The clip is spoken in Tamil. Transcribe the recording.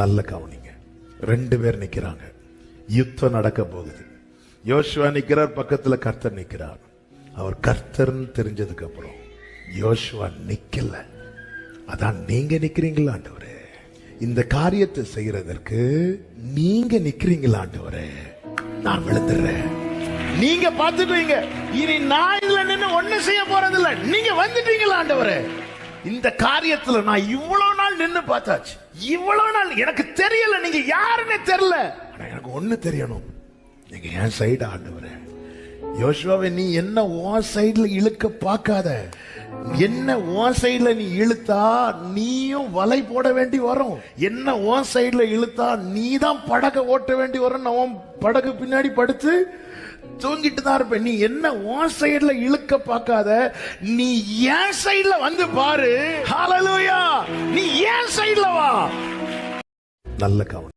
நல்ல கவனிங்க. ரெண்டு பேர் நிக்கிறாங்க. யுத்தம் நடக்க போகுது. யோசுவா நிக்கிறார் பக்கத்துல கர்த்தர் நிக்கிறார். அவர் கர்த்தர்னு தெரிஞ்சதுக்கு அப்புறம் யோசுவா நிக்கல. அதான் நீங்க நிக்கிறீங்களா ஆண்டவரே? இந்த காரியத்தை செய்யறதற்கு நீங்க நிக்கிறீங்களா ஆண்டவரே? நான் விழுந்துடுறேன். நீங்க பாத்துக்குவீங்க இனி நான் இதுல நின்று ஒண்ணு செய்ய போறதில்ல. நீங்க வந்துட்டீங்களா ஆண்டவரே? இந்த காரியத்துல நான் இவ்வளவு நாள் நின்னு பார்த்தாச்சு. இவ்வளவு நாள் எனக்கு தெரியல நீங்க யாருன்னு தெரியல. ஆனா எனக்கு ஒண்ணு தெரியணும். நீங்க என் சைடு ஆண்டவரே. யோசுவாவை நீ என்ன உன் சைடில் இழுக்க பார்க்காத. என்ன உன் சைடில் நீ இழுத்தா நீயும் வலை போட வேண்டி வரும். என்ன உன் சைடில் இழுத்தா நீ தான் படகை ஓட்ட வேண்டி வரும் நான் உன் படகு பின்னாடி படுத்து தூங்கிட்டு தான் இருப்பேன். நீ என்ன உன் சைடில் இழுக்க பார்க்காத. நீ என் சைடில் வந்து பாரு. ஹalleluya நீ என் சைடுல வா. நல்ல கவனம்.